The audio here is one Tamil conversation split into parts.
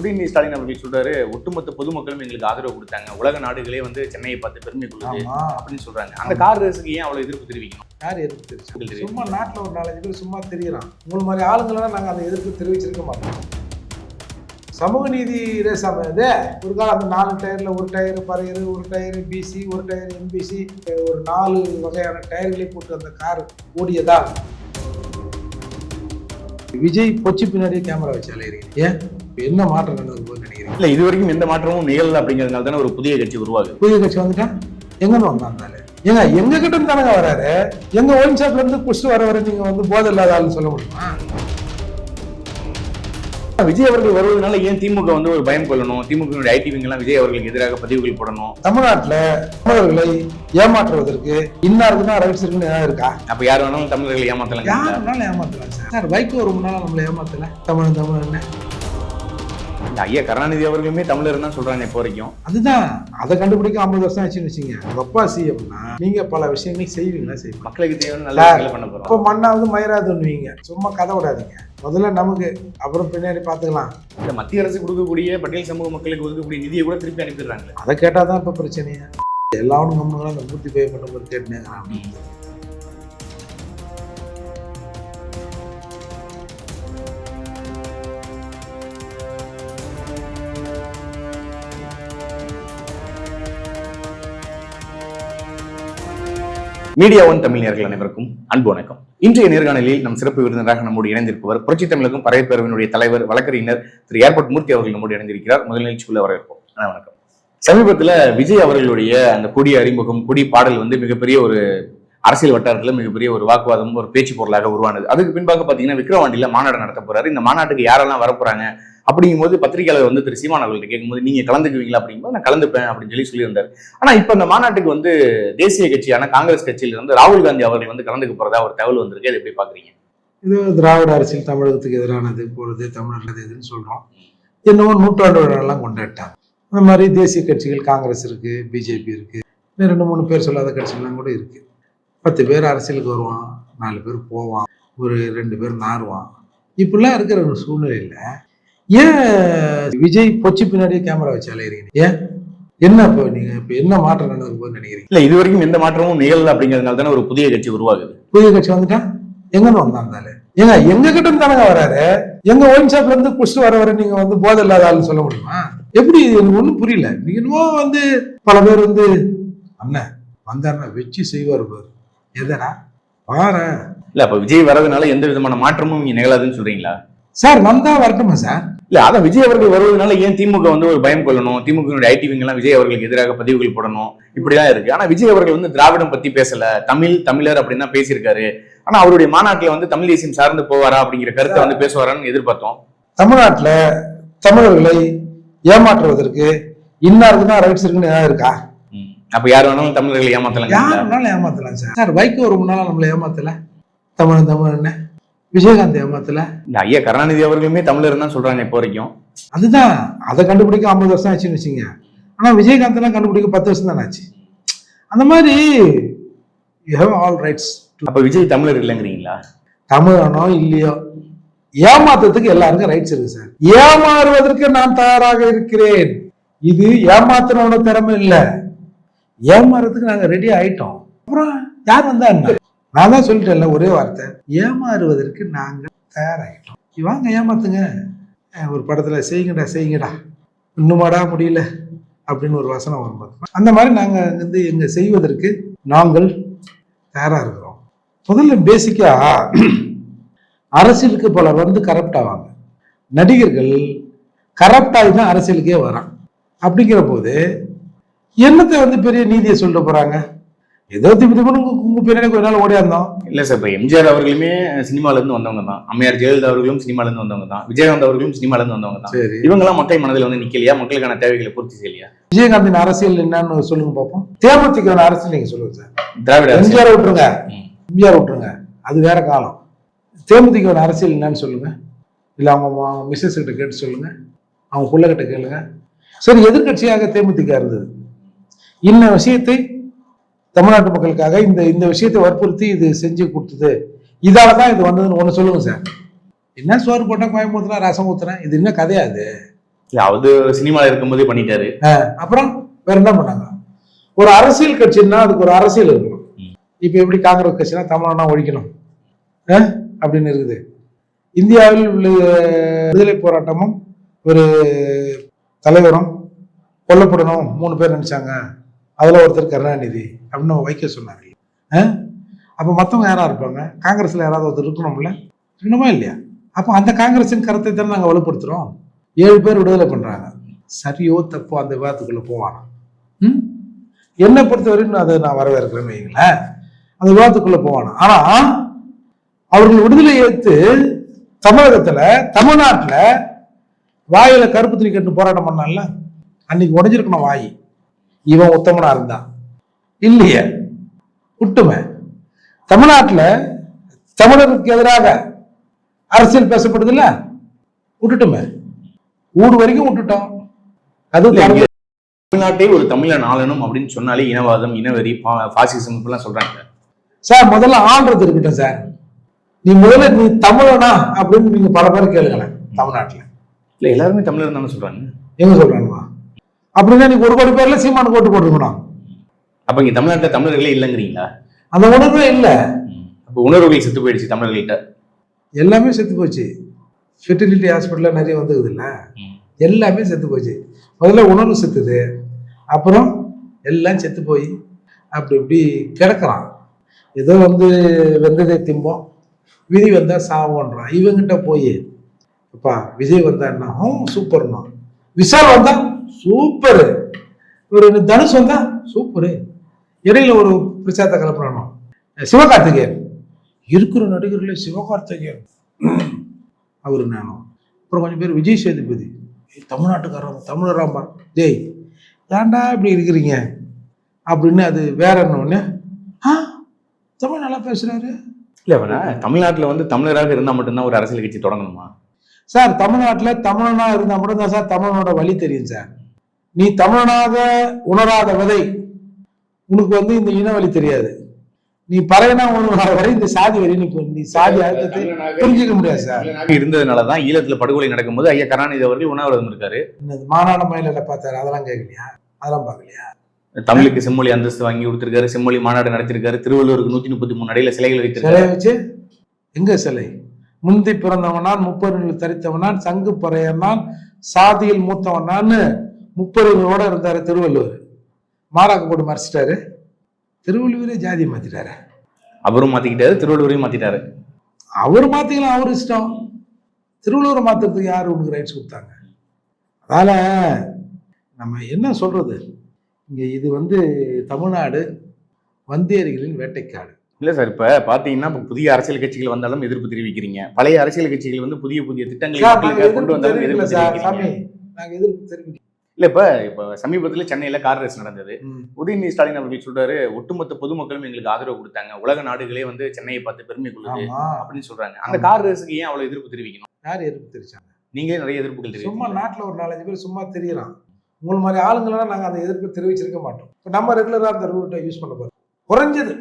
உதயநிதி ஸ்டாலின் அவர்கள் சொல்றாரு ஒட்டுமொத்த பொதுமக்களும் எங்களுக்கு ஆதரவு கொடுத்தாங்க. உலக நாடுகளே வந்து சென்னையை பார்த்து பெருமை கொள்ளுது அப்படின்னு சொல்றாங்க. அந்த கார் ரேஸுக்கு ஏன் அவ்வளவு எதிர்ப்பு தெரிவிக்கணும்? யார் எதிர்ப்பு தெரிவிச்சு. சும்மா நாட்டுல ஒரு நாலஞ்சு பேர் சும்மா தெரியலாம் உங்களை மாதிரி ஆளுங்களெல்லாம் நாங்க அந்த எதிர்ப்பு தெரிவிச்சிருக்க மாட்டோம். சமூக நீதி ரேஸ் அமைது ஒரு காலம் அந்த நாலு டயர்ல ஒரு டயர் பறையர் ஒரு டயர் பிசி ஒரு டயர் எம்பிசி ஒரு நாலு வகையான டயர்களை போட்டு அந்த கார் ஓடியதால். விஜய் பொச்சி பின்னாடியே கேமரா வச்சு அலையிறீங்க. ஏன்? இப்ப என்ன மாற்றம் நடந்தது போது நினைக்கிறீங்க? இல்ல இது வரைக்கும் எந்த மாற்றமும் நிகழல அப்படிங்கிறதுனால தானே ஒரு புதிய கட்சி உருவாகுது. புதிய கட்சி வந்துட்டா? எங்கன்னு வந்தாந்தாலே ஏங்க எங்க கிட்ட இருந்து தானங்க வராரு? எங்க ஒயின் ஷாப்ல இருந்து குடிச்சிட்டு வர வர நீங்க வந்து போதை இல்லாத ஆளுன்னு சொல்ல முடியுமா? விஜய் அவர்கள் வருவதனால ஏன் திமுக வந்து ஒரு பயம் கொள்ளணும்? திமுக ஐடி எல்லாம் விஜய் அவர்களுக்கு எதிராக பதிவுகள் போடணும். தமிழ்நாட்டுல தமிழர்களை ஏமாற்றுவதற்கு இன்னாருக்கு தான் ரைட்ஸ் இருக்குன்னு ஏதாவது இருக்கா? அப்ப யார் வேணாலும் தமிழர்கள் ஏமாத்தலாம் யாருனாலும் ஏமாத்தலாம் சார். வைகோ ஒரு முன்னால நம்மளை ஏமாத்தல? தமிழ் தமிழ் ஐயா கருணாநிதி அவர்களுமே தமிழர் தான் சொல்றாங்க இப்போ வரைக்கும். அதுதான். அதை கண்டுபிடிக்க ஐம்பது வருஷம் ஆச்சுன்னு வச்சுங்க அப்பா சிஎம்னா நீங்க பல விஷயங்கள் செய்வீங்களா? செய்வீங்க மக்களுக்கு தேவையான நல்ல பண்ண போறோம். அப்போ மண்ணாவது மயிராதுன்னுவீங்க. சும்மா கதை விடாதீங்க. முதல்ல நமக்கு அப்புறம் பின்னாடி பார்த்துக்கலாம். இந்த மத்திய அரசு கொடுக்கக்கூடிய பட்டியல் சமூக மக்களுக்கு ஒதுக்கக்கூடிய நிதியை கூட திருப்பி அனுப்பிடுறாங்க அதை கேட்டால் தான் இப்போ பிரச்சனையே. எல்லாரும் கம்முனுங்களும் அந்த மூர்த்தி பே மட்டும் கேட்டுனேங்கிறான் மீடியா ஒன் தமிழ் நேர்கள் அனைவருக்கும் அன்பு வணக்கம். இன்றைய நேர்காணலில் நம் சிறப்பு விருந்தினராக நம்முடைய இணைந்திருப்பவர் புரட்சி தமிழகம் பறவைப்பேரவையினுடைய தலைவர் வழக்கறிஞர் திரு ஏர்போர்ட் மூர்த்தி அவர்கள் நம்முடைய இணைந்திருக்கிறார். முதல் நிகழ்ச்சிக்குள்ள வரவேற்போம். வணக்கம். சமீபத்தில் விஜய் அவர்களுடைய அந்த கொடி அறிமுகம் கொடி பாடல் வந்து மிகப்பெரிய ஒரு அரசியல் வட்டாரத்தில் மிகப்பெரிய ஒரு வாக்குவாதமும் ஒரு பேச்சு பொருளாக உருவானது. அதுக்கு பின்பாக பார்த்தீங்கன்னா விக்ரவாண்டியில் மாநாடு நடத்த போறாரு. இந்த மாநாட்டுக்கு யாரெல்லாம் வரப்போறாங்க? அப்படிங்கும்போது பத்திரிகையாளர் வந்து திரு சீமான் அவர்கள்ட்ட கேட்கும்போது நீங்க கலந்துக்குவீங்களா? அப்படிங்கும்போது நான் கலந்துப்பேன் அப்படின்னு சொல்லி சொல்லியிருந்தார். ஆனா இப்ப இந்த மாநாட்டுக்கு வந்து தேசிய கட்சியான காங்கிரஸ் கட்சியில இருந்து ராகுல் காந்தி அவர்கள் வந்து கலந்துக்க போறதா ஒரு தகவல் வந்திருக்கு. அதை எப்படி பாக்குறீங்க இது திராவிட அரசியல் தமிழகத்துக்கு எதிரானது போறது தமிழர்களுக்கு எதுன்னு சொல்றோம். என்னவோ நூற்றாண்டு விழாலாம் கொண்டாட்டாங்க அந்த மாதிரி தேசிய கட்சிகள் காங்கிரஸ் இருக்கு பிஜேபி இருக்கு ரெண்டு மூணு பேர் சொல்லாத கட்சிகள்லாம் கூட இருக்கு. பத்து பேர் அரசியலுக்கு வருவான் நாலு பேர் போவான் ஒரு ரெண்டு பேர் நாறுவான். இப்படிலாம் இருக்கிற ஒரு சூழ்நிலையில் ஏன் விஜய் பொச்சி பின்னாடியே கேமரா வச்சு அலையிறீங்க? ஏன்? என்ன இப்போ நீங்க இப்போ என்ன மாற்றம் நடந்தது போது நினைக்கிறீங்க? இல்ல இது வரைக்கும் எந்த மாற்றமும் நிகழல அப்படிங்கிறதுனால தானே ஒரு புதிய கட்சி உருவாகுது. புதிய கட்சி வந்துட்டா? எங்கன்னு வந்தாந்தாலே ஏங்க எங்க கிட்ட இருந்து தானங்க வராரு? எங்க ஒயின் ஷாப்ல இருந்து குடிச்சிட்டு வர வர நீங்க வந்து போதை இல்லாத ஆளுன்னு சொல்ல முடியுமா? எப்படி எனக்கு ஒண்ணும் புரியல. நீங்க வந்து பல பேர் வந்து அண்ணன் வந்தாருன்னா வச்சு செய்வார் பாரு. எதனா பாரு இல்ல அப்ப விஜய் வரதுனால எந்த விதமான மாற்றமும் இங்க நிகழாதுன்னு சொல்றீங்களா? சார் வந்தா வரட்டுமா சார்? இல்ல அதான் விஜய் அவர்கள் வருவதனால ஏன் திமுக வந்து ஒரு பயம் கொள்ளணும்? திமுக ஐடி எல்லாம் விஜய் அவர்களுக்கு எதிராக பதிவுகள் போடணும். இப்படிலாம் இருக்கு. ஆனா விஜய் அவர்கள் வந்து திராவிடம் பத்தி பேசல. தமிழ் தமிழர் அப்படின்னு தான் பேசியிருக்காரு. ஆனா அவருடைய மாநாட்டுல வந்து தமிழ் தேசியம் சார்ந்து போவாரா அப்படிங்கிற கருத்தை வந்து பேசுவாரான்னு எதிர்பார்த்தோம். தமிழ்நாட்டுல தமிழர்களை ஏமாற்றுவதற்கு இன்னாருக்கு தான் ரைட்ஸ் இருக்குன்னு ஏதாவது இருக்கா. அப்ப யார் வேணாலும் தமிழர்களை ஏமாத்தலாம் யாருனாலும் ஏமாத்தலாம் சார். சார் வைகோ ஒரு முன்னால நம்மளை ஏமாத்தல? தமிழ் தமிழ் என்ன? விஜயகாந்த் ஏமாத்தல? இந்த ஐயா கருணாநிதி அவர்களுமே தமிழர் தான் சொல்றாங்க இப்போ வரைக்கும். அதுதான் அதை கண்டுபிடிக்க ஐம்பது வருஷம் ஆச்சுன்னு வச்சுங்க ஆனா விஜயகாந்த்லாம் கண்டுபிடிக்க பத்து வருஷம் தானே ஆச்சு. அந்த மாதிரி யூ ஹேவ் ஆல் ரைட்ஸ் அப்ப விஜய் தமிழர் இல்லைங்கிறீங்களா? தமிழனோ இல்லையோ ஏமாத்துறதுக்கு எல்லாருக்கும் ரைட்ஸ் இருக்கு சார். ஏமாறுவதற்கு நான் தயாராக இருக்கிறேன். இது ஏமாத்துறவனோட திறமை இல்ல. ஏமாறுறதுக்கு நாங்க ரெடி ஆயிட்டோம். அப்புறம் யார் வந்தா என்ன? நான் தான் சொல்லிட்டேன்ல ஒரே வார்த்தை. ஏமாறுவதற்கு நாங்கள் தயாராகிட்டோம் வாங்க ஏமாத்துங்க. ஒரு படத்தில் செய்யுங்கடா செய்யுங்கடா. இன்னுமாடா முடியல அப்படின்னு ஒரு வசனம் வரும் பாருங்க. அந்த மாதிரி நாங்கள் வந்து எங்கள் செய்வதற்கு நாங்கள் தயாராக இருக்கிறோம். முதல்ல பேசிக்காக அரசியலுக்கு பலர் வந்து கரப்ட் ஆவாங்க. நடிகர்கள் கரப்ட் ஆகி தான் அரசியலுக்கே வரான் அப்படிங்கிற போது என்னத்தை வந்து பெரிய நீதியை சொல்லிட்டு போகிறாங்க ஏதோ திப்பு திப்புன்னு பின்னாடி கொஞ்ச நாள் ஓடியாந்தோம் இல்ல சார் இப்ப எம்ஜிஆர் அவர்களுமே சினிமால இருந்து வந்தவங்க தான். அம்மையார் ஜெயலலிதா அவர்களும் சினிமால இருந்து வந்தவங்க தான். விஜயகாந்த் அவர்களும் சினிமால இருந்து வந்தவங்க தான். சரி. இவங்கெல்லாம் மக்கள் மனதில் வந்து நிக்கலையா? மக்களுக்கான தேவைகளை பூர்த்தி செய்யலையா? விஜயகாந்தின் அரசியல் என்னன்னு சொல்லுங்க பார்ப்போம் தேமுதிக அரசியல் நீங்க சொல்லுங்க சார். திராவிட. எம்ஜிஆர் விட்டுருங்க. எம்ஜிஆர் விட்டுருங்க. அது வேற காலம். தேமுதிக அரசியல் என்னன்னு சொல்லுங்க. இல்ல அவங்க மிஸ்ஸஸ் கிட்ட கேட்டு சொல்லுங்க. அவங்க புள்ள கிட்ட கேளுங்க. சரி எதிர்க்கட்சியாக தேமுதிக இருந்தது. இன்ன விஷயத்தை தமிழ்நாட்டு மக்களுக்காக இந்த இந்த விஷயத்தை வற்புறுத்தி இது செஞ்சு கொடுத்தது. இதால தான் இது வந்ததுன்னு ஒண்ணு சொல்லுங்க சார். என்ன சோறு போட்டா கோயம்புத்தூர்ல ரசம் ஊத்துறேன்? இது என்ன கதையா அது? இல்ல அது சினிமால இருக்கும்போதே பண்ணிட்டாரு. அப்புறம் வேற என்ன பண்ணாங்க? ஒரு அரசியல் கட்சின்னா அதுக்கு ஒரு அரசியல் இருக்கணும். இப்ப எப்படி காங்கிரஸ் கட்சினா தமிழனா ஒழிக்கணும். அப்படின்னு இருக்குது. இந்தியாவில் உள்ள விடுதலை போராட்டமும் ஒரு தலைவரும் கொல்லப்படணும் மூணு பேர் நினைச்சாங்க. அதில் ஒருத்தர் கருணாநிதி அப்படின்னு வைக்க சொன்னாங்க. அப்போ மற்றவங்க யாராக இருப்பாங்க? காங்கிரஸில் யாராவது ஒருத்தர் இருக்கணும்ல? இருக்கணுமா இல்லையா? அப்போ அந்த காங்கிரஸின் கருத்தை தானே நாங்கள் வலுப்படுத்துகிறோம் ஏழு பேர் விடுதலை பண்ணுறாங்க சரியோ தப்போ அந்த விவாதத்துக்குள்ளே போவானா? ம்? என்னை பொறுத்தவரையும் அதை நான் வரவேற்கிறேன்னு வைங்களேன் அந்த விவாதத்துக்குள்ளே போவானா? ஆனால் அவர்கள் விடுதலை ஏற்று தமிழகத்தில் தமிழ்நாட்டில் வாயில் கருப்பு துணி கட்டு போராட்டம் பண்ணான்ல? அன்னைக்கு உடஞ்சிருக்கணும் வாய். இவன் உத்தமனா இருந்தான் இல்லையே. விட்டுமே தமிழ்நாட்டுல தமிழருக்கு எதிராக அரசியல் பேசப்படுது இல்ல? விட்டுட்டுமே ஊடு வரைக்கும் விட்டுட்டோம் அது தமிழ்நாட்டை ஒரு தமிழன் ஆளணும் அப்படின்னு சொன்னாலே இனவாதம் இனவெறி பாசிசம் இப்படிலாம் சொல்றாங்க. சார் முதல்ல ஆள்றது இருக்கட்டும் சார். நீ முதல்ல நீ தமிழனா அப்படின்னு நீங்க பல பேர் கேளுங்களேன் தமிழ்நாட்டுல. இல்ல எல்லாருமே தமிழர் தானே சொல்றாங்க. எங்க சொல்றானுவா அப்படின்னா நீ ஒரு கோடி பேர்ல சீமானுக்கு ஓட்டு போட்டுருக்கணும் அப்ப இங்க தமிழ்நாட்டுல தமிழர்களே இல்லைங்கிறீங்களா? அந்த உணர்வே இல்லை. அப்ப உணர்வுகள் செத்து போயிடுச்சு தமிழர்கள்ட்ட. எல்லாமே செத்து போச்சு. ஃபெர்டிலிட்டி ஹாஸ்பிட்டல்ல நிறைய வந்தது இல்ல எல்லாமே செத்து போச்சு. முதல்ல உணர்வு செத்துது. அப்புறம் எல்லாம் செத்து போய் அப்படி இப்படி கிடக்குறான். ஏதோ வந்து வெந்ததை திம்போம். விதி வந்தா சாவோன்றான். இவங்கிட்ட போய் அப்பா விஜய் வந்தா என்ன? சூப்பர்னா விஷால் வந்தா சூப்பரு. ஒரு தனுஷ் வந்தா? சூப்பரு. இடையில ஒரு பிரச்சாரத்தை கலப்புறானோ? சிவகார்த்திகேயன். இருக்கிற நடிகர்களே சிவகார்த்திகேயன். அவரு நானும் அப்புறம் கொஞ்சம் பேர் விஜய் சேதுபதி. தமிழ்நாட்டுக்காரன் தமிழராம்பா. டேய் ஏன்டா இப்படி இருக்கிறீங்க? அப்படின்னு அது வேற என்ன ஆ தமிழ் நல்லா பேசுறாரு. இல்ல தமிழ்நாட்டுல வந்து தமிழராக இருந்தா மட்டும்தான் ஒரு அரசியல் கட்சி தொடங்கணுமா? சார் தமிழ்நாட்டுல தமிழனா இருந்தா மட்டும்தான் சார் தமிழனோட வழி தெரியும் சார். நீ தமிழனாக உணராத விதை உனக்கு வந்து இந்த இன வழி தெரியாது. நீ பறையனா உணராத வரை இந்த சாதி வரி நீ நீ சாதி அர்த்தத்தை புரிஞ்சுக்க முடியாது சார். இருந்ததுனாலதான் ஈழத்துல படுகொலை நடக்கும்போது ஐயா கருணாநிதி அவர்கள் உண்ணாவிரதம் இருக்காரு. இந்த மாநாடு மயிலில் பார்த்தாரு அதெல்லாம் கேட்கலையா? அதெல்லாம் பார்க்கலையா? தமிழுக்கு செம்மொழி அந்தஸ்து வாங்கி கொடுத்திருக்காரு செம்மொழி மாநாடு நடத்திருக்காரு திருவள்ளூருக்கு நூத்தி முப்பத்தி மூணு அடையில சிலைகள் வைத்திருக்காரு. வச்சு? எங்க சிலை? முந்தி பிறந்தவனான் முப்பொருள் தரித்தவனான் சங்கு பறையனான் சாதியில் மூத்தவனான்னு முப்பொருளோட இருந்தாரு திருவள்ளுவர். மாறாக்க போட்டு மறைச்சிட்டாரு. திருவள்ளுவரே ஜாதி மாத்திட்டாரு. அவரும் மாத்திக்கிட்டாரு திருவள்ளூரையும் மாத்திட்டாரு. அவர் மாத்திக்கலாம் அவர் இஷ்டம். திருவள்ளுவரை மாத்துறதுக்கு யார் உனக்கு ரைட்ஸ் கொடுத்தாங்க? அதனால நம்ம என்ன சொல்றது? இங்க இது வந்து தமிழ்நாடு வந்தேரிகளின் வேட்டைக்காடு. இல்ல சார் இப்ப பாத்தீங்கன்னா இப்ப புதிய அரசியல் கட்சிகள் வந்தாலும் எதிர்ப்பு தெரிவிக்கிறீங்க. பழைய அரசியல் கட்சிகள் வந்து புதிய புதிய திட்டங்களை கொண்டு வந்தாலும் எதிர்ப்பு தெரிவிக்கிறீங்க. சாமி. நாங்க எதிர்ப்பு தெரிவிக்கல இல்ல இப்ப இப்ப சமீபத்துல சென்னையில கார் ரேஸ் நடந்தது. உதயநிதி ஸ்டாலின் அவர்கள் சொல்றாரு ஒட்டுமொத்த பொதுமக்களும் எங்களுக்கு ஆதரவு கொடுத்தாங்க. உலக நாடுகளே வந்து சென்னையை பார்த்து பெருமை கொள்ளுது அப்படின்னு சொல்றாங்க. அந்த கார் ரேஸுக்கு ஏன் அவ்வளவு எதிர்ப்பு தெரிவிக்கணும்? யார் எதிர்ப்பு தெரிவிச்சாங்க? நீங்களே நிறைய எதிர்ப்புகள் சும்மா தெரிவிக்கிறீங்க நாட்டுல ஒரு நாலஞ்சு பேர் சும்மா தெரியலாம் உங்களை மாதிரி ஆளுங்களெல்லாம் நாங்க அந்த எதிர்ப்பு தெரிவிச்சிருக்க மாட்டோம். இப்போ நம்ம ரெகுலரா அந்த ரூட்டை யூஸ் பண்ண போறோம். குறைஞ்சது.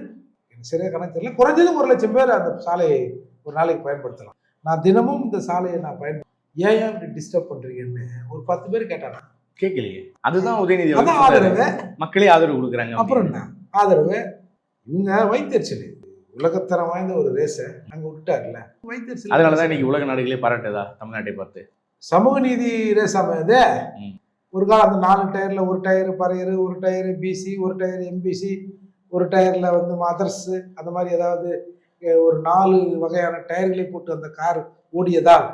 எனக்கு சரியா கணக்கு தெரியல. குறைஞ்சது ஒரு லட்சம் பேர் அந்த சாலையை ஒரு நாளைக்கு பயன்படுத்தலாம். நான் தினமும் இந்த சாலையை நான் பயன்படுத்த ஏன் ஏன் இப்படி டிஸ்டர்ப் பண்றீங்கன்னு ஒரு பத்து பேர் கேட்டானா கேட்கலையே. அதுதான் உதயநிதி அதான். ஆதரவு. மக்களே ஆதரவு கொடுக்குறாங்க அப்புறம் என்ன? ஆதரவு. இவங்க வைத்தறிச்சல். உலகத்தரம் வாய்ந்த ஒரு ரேஸை அங்க விட்டுட்டாருல்ல வைத்தறிச்சல். அதனாலதான் இன்னைக்கு உலக நாடுகளே பாராட்டுதா தமிழ்நாட்டை பார்த்து. சமூக நீதி ரேஸாம இது? ம். ஒரு காலம் அந்த நாலு டயர்ல ஒரு டயர் பறையர் ஒரு டயர் பிசி ஒரு டயர் எம்பிசி ஒரு டயர்ல வந்து மதர்ஸ் அந்த மாதிரி ஏதாவது ஒரு நாலு வகையான டயர்களை போட்டு அந்த கார் ஓடியதால்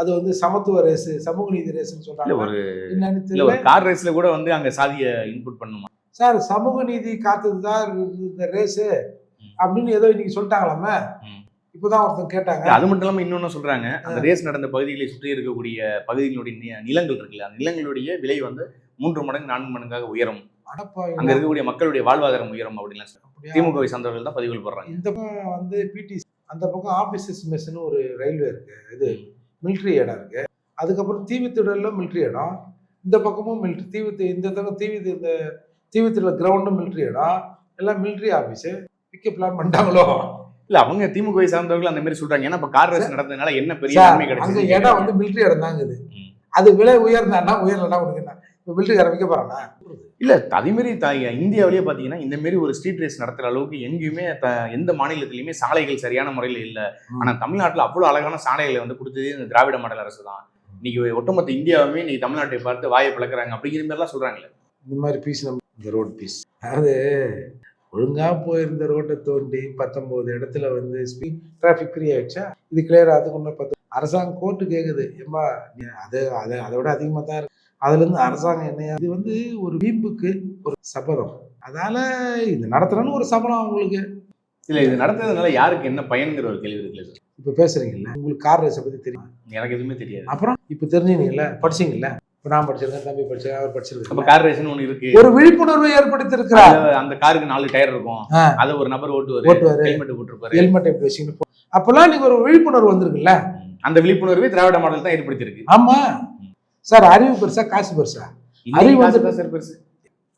அது வந்து சமத்துவ ரேஸ் சமூக நீதி ரேஸ்ன்னு சொல்றாங்க. ஒரு என்னன்னு கார் ரேஸ்ல கூட வந்து அங்க சாதிய இன்புட் பண்ணுமா? சார் சமூக நீதி காத்தது தான் இந்த ரேஸு அப்படின்னு ஏதோ இன்னைக்கு சொல்லிட்டாங்களாமே. இப்போதான் ஒருத்தன் கேட்டாங்க. அது மட்டும் இல்லாம இன்னொன்னு சொல்றாங்க. அந்த ரேஸ் நடந்த பகுதிகளை சுற்றி இருக்கக்கூடிய பகுதிகளுடைய நிலங்கள் இருக்குல்ல அந்த நிலங்களுடைய விலை வந்து மூன்று மடங்கு நான்கு மடங்காக உயரும். அங்க இருக்கக்கூடிய மக்களுடைய வாழ்வாதாரம் உயரும் அப்படின்லாம். அப்படியா? திமுகவை சார்ந்தவர்கள் தான் பதிவுகள் போடுறாங்க. இந்த பக்கம் வந்து பிடிசி அந்த பக்கம் ஆபீசஸ் மெஸ்னு ஒரு ரயில்வே இருக்கு. இது மிலிட்ரி இடம் இருக்கு. அதுக்கப்புறம் தீவுத்திடல்ல மிலிட்ரி இடம் இந்த பக்கமும் மிலிட்ரி தீவுத்து இந்த பக்கம் தீவு இந்த தீவுத்திடல் கிரவுண்டும் மிலிட்ரி இடம் எல்லாம் மிலிட்ரி ஆபீஸ் விற்க பிளான் பண்ணிட்டாங்களோ? இல்ல அவங்க திமுகவை சார்ந்தவர்கள் அந்த மாதிரி சொல்றாங்க. ஏன்னா இப்ப கார் ரேஸ் நடந்ததுனால என்ன பெரிய நன்மை கிடைச்சது? இடம் வந்து மிலிட்ரி இடம் தாங்க இது ம். அது விலை உயர்ந்தான்னா உயரலன்னா உனக்கு என்ன? இப்போ பில்டுக்கார விற்க போறானா? இல்ல அதே மாதிரி த- இந்தியாவிலேயே பாத்தீங்கன்னா இந்த மாதிரி ஒரு ஸ்ட்ரீட் ரேஸ் நடத்துற அளவுக்கு எங்கேயுமே த- எந்த மாநிலத்திலயுமே சாலைகள் சரியான முறையில் இல்ல. ஆனா தமிழ்நாட்டுல அவ்வளவு அழகான சாலைகளை வந்து கொடுத்தது இந்த திராவிட மாடல் அரசு தான். இன்னைக்கு ஒட்டுமொத்த இந்தியாவுமே இன்னைக்கு தமிழ்நாட்டை பார்த்து வாயை பிளக்குறாங்க அப்படிங்கிற மாதிரி எல்லாம் சொல்றாங்களே. இந்த மாதிரி பீஸ் நம்ம இந்த ரோடு பீஸ் அதாவது ஒழுங்கா போயிருந்த ரோட்டை தோண்டி பத்தொன்பது இடத்துல வந்து ஸ்பீட் டிராஃபிக் ஃப்ரீ ஆயிடுச்சா? இது கிளியர் அதுக்கு ஒன்று பத்து அரசாங்கம் கோர்ட்டு கேட்குது ஏம்பா அது அதை அதை விட அதிகமாக தான் இருக்கு. அதுலேருந்து அரசாங்கம் என்ன இது வந்து ஒரு வீம்புக்கு ஒரு சபதம். அதால இது நடத்துறேன்னு ஒரு சபலம் அவங்களுக்கு. இல்ல இது நடத்துறதுனால யாருக்கு என்ன பயன்கிற ஒரு கேள்வி இருக்குல்ல சார்? இப்போ பேசுறீங்கல்ல உங்களுக்கு கார் ரேஸை பற்றி தெரியும்? எனக்கு எதுவுமே தெரியாது. அப்புறம் இப்போ தெரிஞ்சுனீங்கல்ல படிச்சீங்கல்ல? இப்போ நான் படிச்சிருக்கேன் தம்பி படிச்சிருக்கேன் அவர் அப்ப படிச்சிருக்கேன் கார் ரேஸ்னு ஒண்ணு இருக்கு. ஒரு விழிப்புணர்வை ஏற்படுத்தியிருக்கிறார். அந்த காருக்கு நாலு டயர் இருக்கும். அதை ஒரு நபர் ஓட்டுவாரு ஓட்டுவாரு. ஹெல்மெட் போட்டிருப்பாரு. ஹெல்மெட் எப்படி வச்சுக்கணும் அப்பெல்லாம் நீங்க ஒரு விழிப்புணர்வு வந்திருக்குல்ல? அந்த விழிப்புணர்வே திராவிட மாடல் தான் ஏற்படுத்தியிருக்கு. ஆமா. சார் அறிவு பெருசா காசு பெருசா? அறிவு வந்து- சார் பெருசு.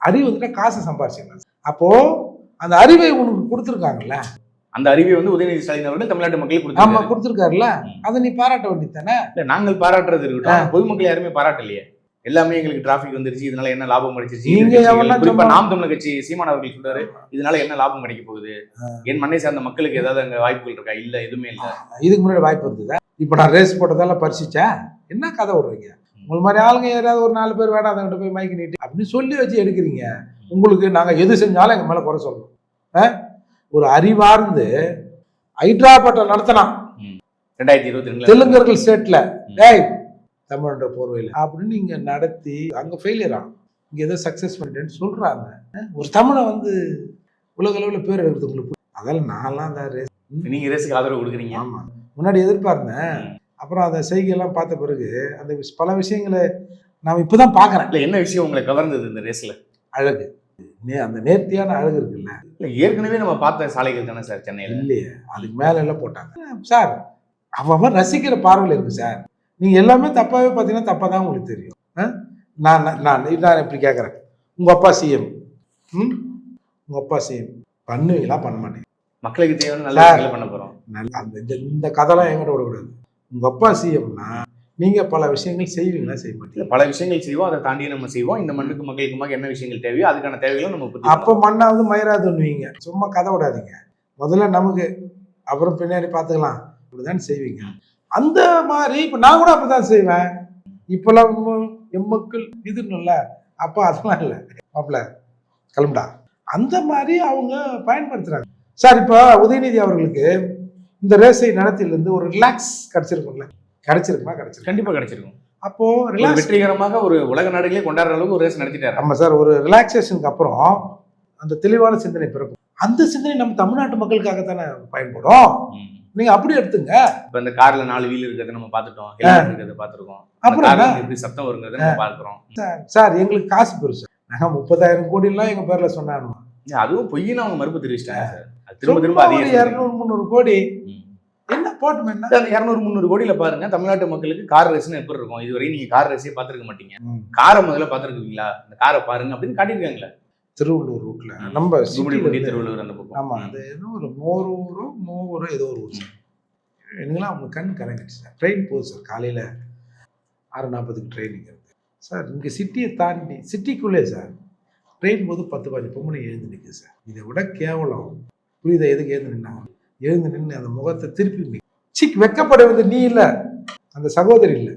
அறிவு வந்துட்டா காசு சம்பாரிச்சிடலாம். அப்போ அந்த அறிவை உனக்கு கொடுத்துருக்காங்கல்ல? அந்த அறிவை வந்து உதயநிதி ஸ்டாலின் அவர்கள் தமிழ்நாட்டு மக்களுக்கு ஆமா கொடுத்துருக்காருல்ல? அதை நீ பாராட்ட வேண்டியது தானே இல்ல நாங்கள் பாராட்டுறது இருக்கட்டும். பொதுமக்கள் யாருமே பாராட்டலையே. எல்லாமே எங்களுக்கு டிராபிக் வந்துருச்சு இதனால என்ன லாபம் கிடைச்சிருச்சு குறிப்பா நாம் தமிழர் கட்சி சீமான் அவர்கள் சொல்றாரு இதனால என்ன லாபம் கிடைக்க போகுது? என் மண்ணை சார்ந்த மக்களுக்கு ஏதாவது அங்க வாய்ப்புகள் இருக்கா? இல்ல எதுவுமே இல்ல. இதுக்கு முன்னாடி வாய்ப்பு இருந்ததா? இப்போ நான் ரேஸ் போட்டதெல்லாம் பறிச்சிச்சா என்ன கதை விடுறீங்க? உங்களை மாதிரி ஆளுங்க யாராவது ஒரு நாலு பேர் வேணாம் அதை போய் மைக்கு நீட்டி அப்படின்னு சொல்லி வச்சு எடுக்கிறீங்க உங்களுக்கு நாங்க எது செஞ்சாலும் எங்க மேல குறை சொல்லணும்? ஒரு அறிவார்ந்து ஹைட்ராபாட்டை நடத்தினான் ரெண்டாயிரத்தி இருபத்தி தெலுங்கர்கள் ஸ்டேட்ல டேய் தமிழோட போர்வையில். அப்படின்னு இங்க நடத்தி அங்க ஃபெயிலியர் ஆகும் இங்க ஏதோ சக்சஸ் பண்ணிட்டேன்னு சொல்றாங்க. அஹ் ஒரு தமிழை வந்து உலக அளவில் பேர் எடுக்கிறது உங்களுக்கு அதெல்லாம் நான்லாம் அந்த race- நீங்க ரேஸுக்கு ஆதரவு கொடுக்குறீங்க. ஆமா. முன்னாடி எதிர்பார்த்தேன் அப்புறம் அந்த செய்கையெல்லாம் பார்த்த பிறகு அந்த பல விஷயங்களை நான் இப்பதான் பார்க்கறேன் இல்ல என்ன விஷயம் உங்களை கவர்ந்தது இந்த ரேஸ்ல அழகு. நே அந்த நேர்த்தியான அழகு இருக்குல்ல. இல்ல ஏற்கனவே நம்ம பார்த்த சாலைகள் தானே சார் சென்னையில? இல்லையே அதுக்கு மேல எல்லாம் போட்டாங்க. சார் அவன் ரசிக்கிற பார்வையில் இருக்கு சார். நீங்க எல்லாமே தப்பாவே பார்த்தீங்கன்னா தப்பா தான் உங்களுக்கு தெரியும்? நான் நான் நான் இப்படி கேட்குறேன். உங்க அப்பா சிஎம் ம்? உங்க அப்பா சிஎம் பண்ணுவீங்களா? பண்ண மாட்டீங்க. மக்களுக்கு தேவையான நல்ல பண்ண போறோம். நல்ல- அந்த இந்த இந்த கதைலாம் என்கிட்ட விடக்கூடாது. உங்க அப்பா சிஎம்னா நீங்க பல விஷயங்கள் செய்வீங்களா? செய்ய இல்ல மாட்டீங்க பல விஷயங்கள் செய்வோம் அதை தாண்டி நம்ம செய்வோம். இந்த மண்ணுக்கு மக்களுக்குமாக என்ன விஷயங்கள் தேவையோ அதுக்கான தேவைகளும் நம்ம அப்போ மண்ணாவது மயிராதுன்னுவீங்க. சும்மா கதை விடாதீங்க. முதல்ல நமக்கு அப்புறம் பின்னாடி பார்த்துக்கலாம். இப்படிதான் செய்வீங்க. அந்த மாதிரி இப்போ நான் கூட அப்படிதான் செய்வேன். இப்பெல்லாம் உம் எம் மக்கள் இதுன்னுல்ல அப்போ அதெல்லாம் இல்லை. மாப்பிள்ள கிளம்புடா. அந்த மாதிரி அவங்க பயன்படுத்துறாங்க. சார் இப்போ உதயநிதி அவர்களுக்கு இந்த ரேஸை நடத்திலிருந்து ஒரு ரிலாக்ஸ் கிடைச்சிருக்கும்ல. கிடைச்சிருக்குமா? கிடைச்சிருக்கு? கண்டிப்பா கிடைச்சிருக்கும். அப்போ ரிலாக்ஸ் வெற்றிகரமாக ஒரு உலக நாடுகளே கொண்டாடுற அளவுக்கு ஒரு ரேஸ் நடத்திட்டாரு. ஆமா சார் ஒரு ரிலாக்ஸேஷனுக்கு அப்புறம் அந்த தெளிவான சிந்தனை பிறக்கும். அந்த சிந்தனை நம்ம தமிழ்நாட்டு மக்களுக்காக தானே பயன்படும். நீங்க அப்படி எடுத்துங்க. இப்ப இந்த கார்ல நாலு வீல் இருக்கிறத நம்ம பார்த்துட்டோம். ஹெல்மெட் இருக்கிறத பார்த்துருக்கோம். அந்த அப்புறம்? எப்படி சத்தம் வருங்கிறத நம்ம பார்க்கிறோம். சார் எங்களுக்கு காசு பெருசு. நாங்க முப்பதாயிரம் கோடி எல்லாம் எங்க பேர்ல சொன்னானோ அதுவும் பொய்ன்னு அவங்க மறுப்பு தெரிவிச்சிட்டாங்க சார். திரும்ப திரும்ப அதே ஒரு இருநூறு முந்நூறு கோடி. என்ன அந்த இரநூறு முந்நூறு கோடியில பாருங்க தமிழ்நாட்டு மக்களுக்கு கார் ரேஸ்னு எப்படி இருக்கும்? இதுவரை நீங்க கார் ரேஸே பார்த்திருக்க மாட்டீங்க. காரை முதல்ல பார்த்திருக்கீங்களா? இந்த காரை பாருங்க அப்படின்னு காட்டியிருக்காங்களே. திருவள்ளூர் ரூட்ல நம்ம இருந்து- திருவள்ளூர் அந்த பக்கம். ஆமா அது ஏதோ ஒரு மோரூரோ மூவரோ ஏதோ ஒரு ஊர் எனக்குலாம் அவங்க கண் கலங்கிடுச்சு சார். ட்ரெயின் போகுது சார் காலையில் ஆறு நாற்பதுக்கு ட்ரெயினிங் இருக்கு சார் இங்கே சிட்டியை தாண்டி சிட்டிக்குள்ளே சார் ட்ரெயின் போது பத்து பதினஞ்சு பொம்பளை எழுந்து நிற்குது சார். இதை விட கேவலம். புரியுதா? எதுக்கு எழுந்து நின்னாங்க எழுந்து நின்று அந்த முகத்தை திருப்பி. சிக் வெக்கப்பட வேண்டியது நீ இல்லை. அந்த சகோதரி இல்லை.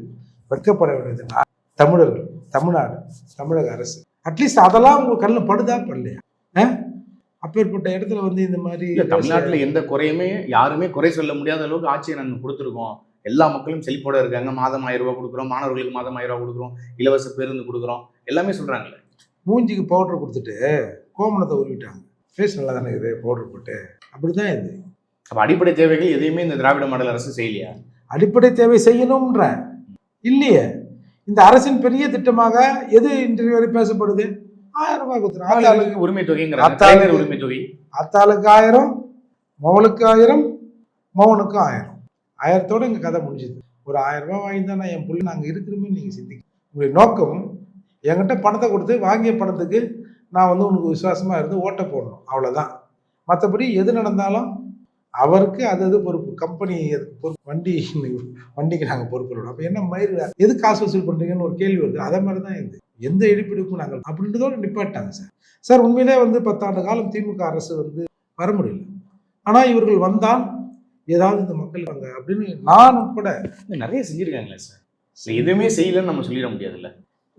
வெக்கப்பட வேண்டியது நான் தமிழர்கள் தமிழ்நாடு தமிழக அரசு. அட்லீஸ்ட் அதெல்லாம் உங்க கண்ணில் படுதா? படலையா? அப்பேற்பட்ட இடத்துல வந்து இந்த மாதிரி தமிழ்நாட்டுல எந்த குறையுமே யாருமே குறை சொல்ல முடியாத அளவுக்கு ஆட்சியை நாங்க கொடுத்துருக்கோம். எல்லா மக்களும் செழிப்போட இருக்காங்க. மாதம் ஆயிரம் ரூபாய் கொடுக்குறோம். மாணவர்களுக்கு மாதம் ஆயிரம் ரூபாய் கொடுக்குறோம். இலவச பேருந்து கொடுக்குறோம். எல்லாமே சொல்றாங்களே. மூஞ்சிக்கு பவுடர் கொடுத்துட்டு கோமணத்தை உருவிட்டாங்க. ஃபேஸ் நல்லா தானே இருக்குது பவுடர் போட்டு. அப்படிதான் இது. அப்ப அடிப்படை தேவைகள் எதையுமே இந்த திராவிட மாடல் அரசு செய்யலையா? அடிப்படை தேவை செய்யணும்ன்ற. இல்லையே. இந்த அரசின் பெரிய திட்டமாக எது இன்றைய வரை பேசப்படுது? ஆயிரம் ரூபாய் கொடுத்துரு ஆத்தாளுக்கு. ஆளுக்கு உரிமை தொகைங்கிறாங்க அத்தாளுக்கு- உரிமை தொகை. ஆத்தாளுக்கு ஆயிரம் மவளுக்கு ஆயிரம் மவனுக்கு ஆயிரம். ஆயிரத்தோட எங்க கதை முடிஞ்சுது. ஒரு ஆயிரம் ரூபாய் வாங்கி தானே என் புள்ள நாங்கள் இருக்கிறோமே நீங்க சிந்திக்க. உங்களுடைய நோக்கம் என்கிட்ட பணத்தை கொடுத்து வாங்கிய பணத்துக்கு நான் வந்து உனக்கு விசுவாசமா இருந்து ஓட்ட போடணும். அவ்வளவுதான். மற்றபடி எது நடந்தாலும் அவருக்கு அது அது பொறுப்பு. கம்பெனி அதுக்கு பொறுப்பு. வண்டி வண்டிக்கு நாங்கள் பொறுப்பு அப்போ என்ன மயிர் எது காசு வசூல் பண்ணுறீங்கன்னு ஒரு கேள்வி வருது. அதே மாதிரி தான் இது. எந்த இடிப்பிடிப்பும் நாங்கள் அப்படின்றதோடு நிப்பாட்டாங்க சார். சார் உண்மையிலே வந்து பத்தாண்டு காலம் திமுக அரசு வந்து வர முடியல. ஆனால் இவர்கள் வந்தால் ஏதாவது இந்த மக்கள் வாங்க அப்படின்னு நான் உட்பட நிறைய செஞ்சிருக்காங்களே சார். எதுவுமே செய்யலன்னு நம்ம சொல்லிட முடியாதுல்ல.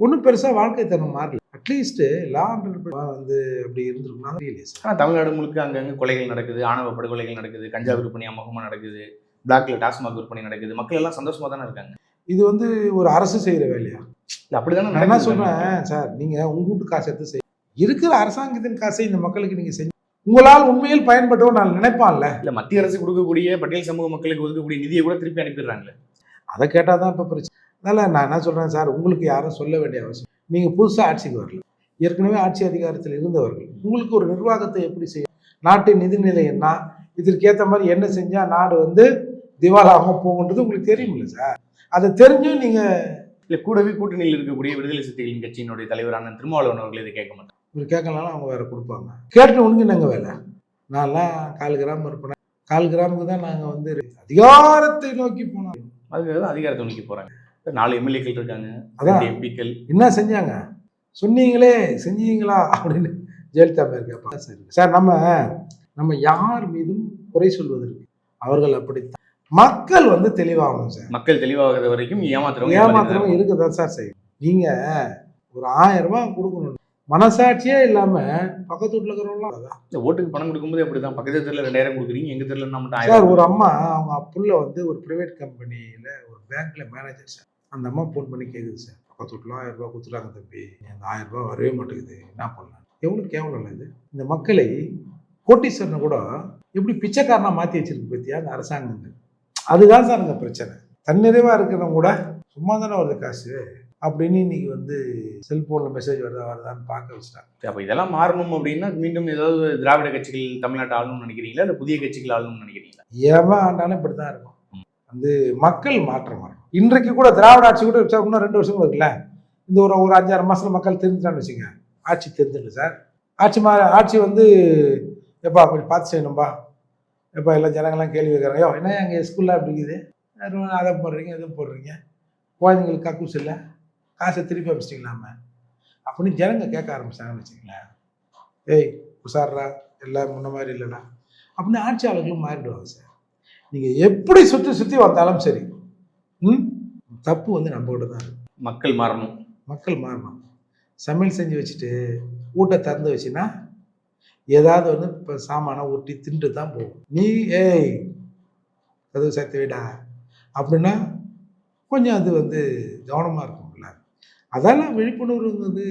ஒன்றும் பெருசாக வாழ்க்கை தரம் மாறல. அட்லீஸ்ட் லா வந்து அப்படி இருந்திருக்குன்னா தெரியலையே சார் ஆனா தமிழ்நாடு முழுக்க அங்கங்க கொலைகள் நடக்குது ஆணவ படுகொலைகள் நடக்குது கஞ்சா விற்பனை அமோகமா நடக்குது பிளாக்ல டாஸ்மாக் விற்பனை நடக்குது மக்கள் எல்லாம் சந்தோஷமா தானே இருக்காங்க. இது வந்து ஒரு அரசு செய்கிற வேலையா? இல்ல அப்படிதானே நான் என்ன. சொல்றேன் சார் நீங்க உங்க வீட்டு காசு எடுத்து செய்ய இருக்கிற அரசாங்கத்தின் காசை இந்த மக்களுக்கு நீங்க செஞ்சு உங்களால் உண்மையில் பயன்பட்டவன் நான் நினைப்பான்ல. இல்ல மத்திய அரசு கொடுக்கக்கூடிய பட்டியல் சமூக மக்களுக்கு ஒதுக்கக்கூடிய நிதியை கூட திருப்பி அனுப்பிடுறாங்களே. அதை கேட்டால் தான் இப்போ பிரச்சனை. அதனால நான் என்ன சொல்றேன் சார் உங்களுக்கு யாரும் சொல்ல வேண்டிய அவசியம் நீங்க புதுசா ஆட்சிக்கு வரல. ஏற்கனவே ஆட்சி அதிகாரத்தில் இருந்தவர்கள். உங்களுக்கு ஒரு நிர்வாகத்தை எப்படி செய்யும் நாட்டின் நிதிநிலை என்ன? இதற்கேற்ற மாதிரி என்ன செஞ்சா நாடு வந்து திவாலாகாம போகுன்றது உங்களுக்கு தெரியுமில்ல சார். அதை தெரிஞ்சும் நீங்க இல்ல கூடவே கூட்டணியில் இருக்கக்கூடிய விடுதலை சிறுத்தைகளின் கட்சியினுடைய தலைவரான திருமாவளவன் அவர்கள் இதை கேட்க மாட்டாங்க இவர் கேட்கலாம் அவங்க வேற கொடுப்பாங்க. கேட்டு உனக்கு என்னங்க வேலை? நான்லாம் கால் கிராம் இருப்பேன் கால் கிராமுக்கு தான் நாங்கள் வந்து அதிகாரத்தை நோக்கி போனோம். அதுக்காக தான் அதிகாரத்தை நோக்கி போறாங்க. நாலு எம்எல்ஏக்கள் இருக்காங்க அதான். எம்பிக்கள். என்ன செஞ்சாங்க? சொன்னீங்களே செஞ்சீங்களா? அப்படின்னு ஜெயலலிதா பேர் கேட்பாங்க சார் சார். நம்ம நம்ம யார் மீதும் குறை சொல்வதற்கு அவர்கள் அப்படித்தான் மக்கள் வந்து தெளிவாகணும் சார். மக்கள் தெளிவாகிறது வரைக்கும் ஏமாத்துறவங்க ஏமாத்திரமும் இருக்குதான் சார் செய்யும். நீங்க ஒரு ஆயிரம் ரூபாய் கொடுக்கணும். மனசாட்சியே இல்லாம பக்கத்து வீட்டுல இருக்கிறவங்களாம் அதான். இந்த ஓட்டுக்கு பணம் கொடுக்கும்போது அப்படிதான். பக்கத்து தெருல ரெண்டாயிரம் கொடுக்குறீங்க எங்க தெருல நம்ம சார் ஒரு அம்மா அவங்க புள்ள வந்து ஒரு பிரைவேட் கம்பெனியில ஒரு பேங்க்ல மேனேஜர் சார். அந்த அம்மா ஃபோன் பண்ணி கேக்குது சார். பக்கத்து வீட்டுல ஆயிரம் ரூபாய் கொடுத்துட்டாங்க தம்பி. அந்த ஆயிரம் வரவே மாட்டேங்குது. என்ன பண்ணலாம்? எவ்வளவு கேவலம் இல்லை இது. இந்த மக்களை கோட்டீஸ்வரனை கூட எப்படி பிச்சைக்காரனா மாத்தி வச்சிருக்கு பத்தியா? அந்த அரசாங்கங்கள். அதுதான் சார் இந்த பிரச்சனை. தன்னிறைவா இருக்கிறவங்க கூட சும்மா தானே வருது காசு அப்படின்னு இன்னைக்கு வந்து செல்போன்ல மெசேஜ் வருதா வருதான்னு பார்க்க வச்சுட்டாங்க. அப்ப இதெல்லாம் மாறணும் அப்படின்னா மீண்டும் ஏதாவது திராவிட கட்சிகள் தமிழ்நாட்டை ஆளணும்னு நினைக்கிறீங்களா? இல்ல புதிய கட்சிகள் ஆளணும்னு நினைக்கிறீங்களா? எவன் ஆண்டாலும் இப்படி தான் இருக்கும் வந்து மக்கள் மாற்றம் வரும் இன்றைக்கு கூட திராவிட ஆட்சி கூட வச்சா இன்னும் ரெண்டு வருஷம் கூட இருக்குல்ல? இந்த ஒரு ஒரு அஞ்சாறு மாதத்தில் மக்கள் தெரிஞ்சுட்டான்னு வச்சுங்க ஆட்சி தெரிஞ்சிடும் சார். ஆட்சி மா ஆட்சி வந்து எப்பா கொஞ்சம் பார்த்து செய்யணும்பா. எப்பா எல்லாம் ஜனங்கள்லாம் கேள்வி கேட்குறாங்க. யோ என்ன எங்கள் ஸ்கூலில் அப்படி இருக்குது? அதை போடுறீங்க இதை போடுறீங்க. குழந்தைங்களுக்கு கக்கூஸ் இல்லை. காசை திருப்பி அமைச்சிட்டிங்களாம அப்படின்னு ஜனங்க கேட்க ஆரம்பிச்சாங்கன்னு வச்சுங்களேன் ஏய் உஷாரா எல்லாம் முன்ன மாதிரி இல்லைடா. அப்படின்னு ஆட்சியாளர்களும் மாறிடுவாங்க சார். நீங்கள் எப்படி சுற்றி சுற்றி வந்தாலும் சரி தப்பு வந்து நம்ம கிட்ட தான் இருக்கு. மக்கள் மாறணும். மக்கள் மாறணும். சமையல் செஞ்சு வச்சுட்டு ஊட்ட திறந்து வச்சின்னா ஏதாவது வந்து இப்போ சாமானை ஊட்டி தின்ட்டு தான் போகும். நீ ஏய் கதவு சேர்த்து விடா. அப்படின்னா கொஞ்சம் அது வந்து கவனமாக இருக்கும்ல அதெல்லாம் விழிப்புணர்வு வந்து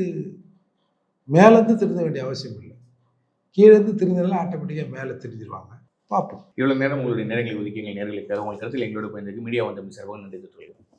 மேலேருந்து திருந்த வேண்டிய அவசியம் இல்லை. கீழேருந்து திருந்தெல்லாம் ஆட்டோமேட்டிக்காக மேலே திருந்திடுவாங்க பார்ப்போம். இவ்வளோ நேரம் உங்களுடைய நேரங்களை ஒதுக்கி எங்கள் நேர்களுக்காக உங்கள் கருத்தில் எங்களோட பயந்துக்கு மீடியா வந்த சார்பாக நன்றி தெரிவித்துக்